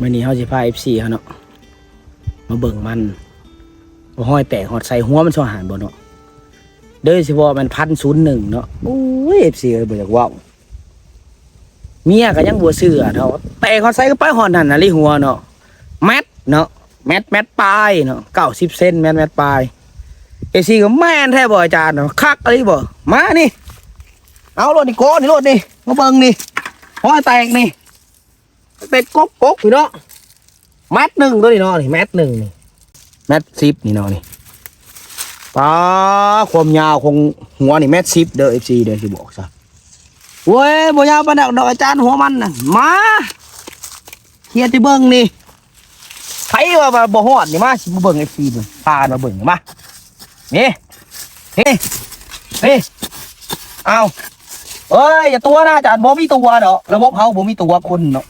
มื่อนี้เขาสิพาเอฟซีเขาเนาะมาเบิ่งมันว่าห้อยแตกหอดใส่หัวมันสอหารบ่เนาะเด้อสิว่ามันพันศูนย์หนึ่งเนาะโอ้ยเอฟซีเอ้ยบ่อยากเว้าเมียก็ยังบ่เชื่อเนาะแต่หอดใส่ก็ไปหอดนั่นน่ะลิหัวเนาะแมทเนาะแมทแมทปลายเนาะเก้าสิบเซนแมทแมทปลายเอฟซีก็แม่นแท้บ่อาจารย์เนาะคักอะไรบ่มานี่ เอาโลดนี่โกนี่โลดนี่มาเบิ่งนี่ห้อยแตกนี่ เป็นกกกกพี่เนาะแมทหนึ่งตัวนี้เนาะนี่แมทหนึ่งนี่แมทซิปนี่เนาะนี่ปลาความยาวของหัวนี่แมทซิปเด้อเอฟซีเด้อสิบอกซะเว้ยบ่ยาวปานนักดอกอาจารย์หัวมันน่ะมาเฮียที่เบิ่งนี่ใครว่าบ่ฮอดนี่มาสิมาเบิ่งเอฟซีเบิ่งพามาเบิ่งมานี่นี่นี่เอาเอ้ยอย่าตัวนะอาจารย์บ่มีตัวเนาะระบบเฮาบ่มีตัวคนเนาะ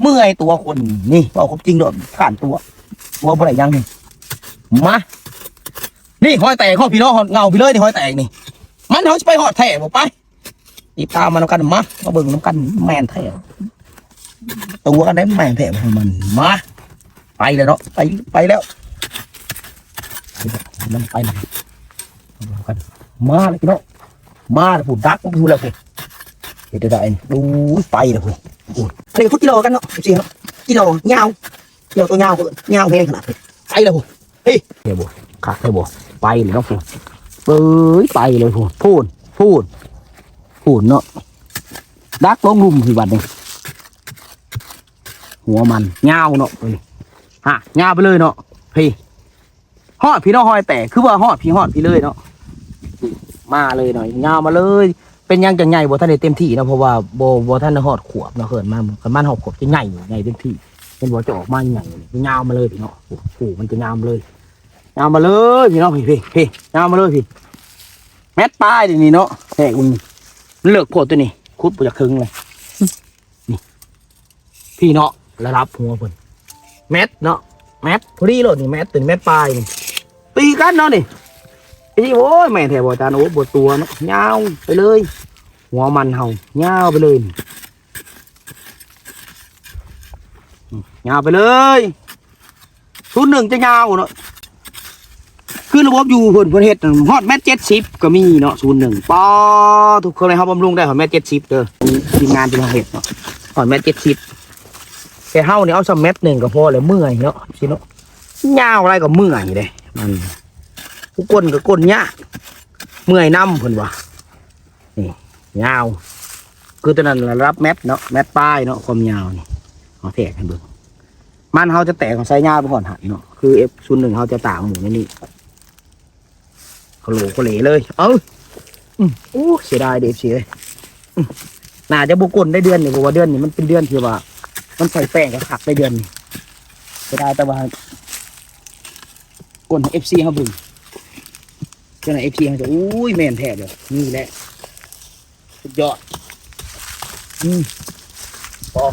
เมื่อยตัวคนนี่บอกความจริงเด้อผ่านตัวตัวบ่ได้ยังนี่มานี่หอยแตกข้อพี่น้องเงาพี่เลยนี่หอยแตกนี่ มันเขาจะไปหอดแท้บ่ไปติดตามมันกันมามาเบิ่งน้ำกันแมนแท้ตัวกันได้แมนแท้ของมันมาไปเลยเนาะไปไปแล้วมันไปเลยมาเบิ่งกันมาเลยพี่น้องมาเลยผู้ดักผู้แล้วผู้เดี๋ยวได้ดูไปเลยผู้ อันนี้ก็กิโลกันเนาะจริงๆครับกิโลยาวกิโลตัวยาวเกินยาวเพลงขนาดไปเลยผมเฮ้ยเดี๋ยวบ่ขาดเดี๋ยวบ่ไปเลยเนาะพูดเอ้ยไปเลยพูดพูดพูดพูดเนาะดักลงลุมที่บัดนี้หัวมันยาวเนาะไปฮะยาวไปเลยเนาะพี่ฮอดพี่น้องหอยแต่คือว่าฮอดพี่ฮอดพี่เลยเนาะมาเลยหน่อยยาวมาเลย เป็นยังจังใหญ่บ่ท่านได้เต็มที่นะเพราะว่าบ่บ่ท่านได้ฮอดขวบเนาะเขินมาคันมันฮอดขวบจะใหญ่ใหญ่เต็มที่เป็นบ่จะออกมาใหญ่ยาวมาเลยพี่เนาะโอ้โหมันจะยาวมาเลยยาวมาเลยพี่เนาะพี่พี่พี่ยาวมาเลยพี่แมทปลายนี่เนาะแหกมึงมันเลือกโพดตัวนี้คุดบ่จะครึ่งเลยนี่พี่เนาะระดับหัวเพิ่นแมทเนาะแมทพอดีโลดนี่แมทตัวนี้แมทปลายนี่ตีกันเนาะนี่ไอ้โอ้ยแม่แท้บ่อาจารย์โอ้บ่ตัวเนาะยาวไปเลย หัวมันเห่ายาไปเลยอืมยาไปเลยชุดหนึ่งจะยาเนาะคือระบบอยู่เพิ่นเพิ่นเฮ็ดฮอดแมทเจ็ดสิบก็มีเนาะศูนย์หนึ่งปอทุกคนเลยครับบำรุงได้ฮอดแมทเจ็ดสิบเด้อทีมงานที่มาเฮ็ดเนาะฮอดแมทเจ็ดสิบแต่เฮาเนี่ยเอาสักแมทหนึ่งก็พอแล้วเมื่อยเนาะสิเนาะยาวอะไรก็เมื่อยเลยมันผู้ก้นก็ก้นยากเมื่อยน้ำเพิ่นว่า ยาว คือตอนนั้นรับแมทเนาะแมทป้ายเนาะความยาวนี่เอาแทกให้เบิ่งมันเขาจะแตกของไซยาวไปก่อนหันเนาะคือเอฟศูนย์หนึ่งเขาจะต่างหมูในนี่เขาโหลก็เหลเลย เอออืมโอ้เสียดายเด็กเสียเลยอืมน่าจะบุกลได้เดือนนี่เพราะว่าเดือนนี้มันเป็นเดือนที่ว่า มันใส่แป้งกับขักได้เดือนนี่เสียดายแต่ว่ากลเอฟซีเขาบึงเจ้าหน้าเอฟซีเขาจะอุ้ยแมนแท้เลยนี่แหละ สุดยอด อืมพอ